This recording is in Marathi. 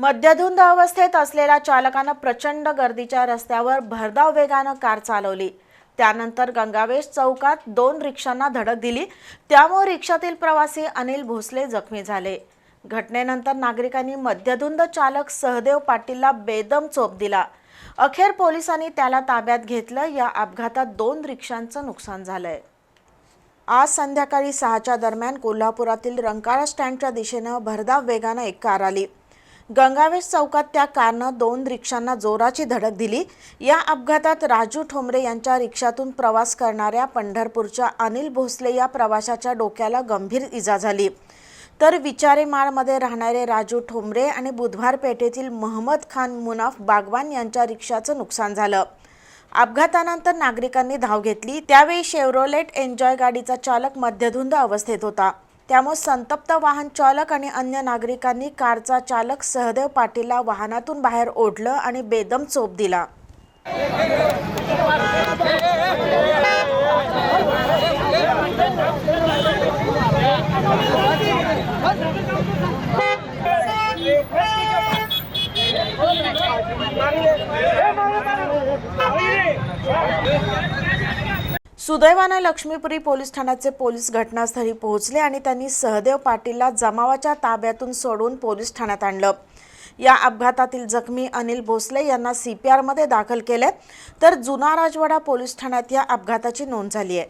मद्यधुंद अवस्थेत असलेल्या चालकानं प्रचंड गर्दीच्या रस्त्यावर भरधाव वेगानं कार चालवली. त्यानंतर गंगावेश चौकात दोन रिक्षांना धडक दिली. त्यामुळे रिक्षातील प्रवासी अनिल भोसले जखमी झाले. घटनेनंतर नागरिकांनी मद्यधुंद चालक सहदेव पाटीलला बेदम चोप दिला. अखेर पोलिसांनी त्याला ताब्यात घेतलं. या अपघातात दोन रिक्षांचं नुकसान झालंय. आज संध्याकाळी सहाच्या दरम्यान कोल्हापुरातील रंकाळा स्टँडच्या दिशेनं भरधाव वेगानं एक कार आली. गंगावेश चौकात त्या कारनं दोन रिक्षांना जोराची धडक दिली. या अपघातात राजू ठोंबरे यांच्या रिक्षातून प्रवास करणाऱ्या पंढरपूरच्या अनिल भोसले या प्रवाशाच्या डोक्याला गंभीर इजा झाली. तर विचारेमाळमध्ये राहणारे राजू ठोंबरे आणि बुधवार पेठेतील महम्मद खान मुनाफ बागवान यांच्या रिक्षाचं नुकसान झालं. अपघातानंतर नागरिकांनी धाव घेतली. त्यावेळी शेवरोलेट एन्जॉय गाडीचा चालक मध्यधुंद अवस्थेत होता. त्यामुळे संतप्त वाहन चालक आणि अन्य नागरिकांनी कारचा चालक सहदेव पाटीलला वाहनातून बाहेर ओढलं आणि बेदम चोप दिला. सुदैवानं लक्ष्मीपुरी पोलीस ठाण्याचे पोलीस घटनास्थळी पोहोचले आणि त्यांनी सहदेव पाटीलला जमावाच्या ताब्यातून सोडून पोलीस ठाण्यात आणलं. या अपघातातील जखमी अनिल भोसले यांना सी पी आरमध्ये दाखल केले तर जुना राजवाडा पोलीस ठाण्यात या अपघाताची नोंद झाली आहे.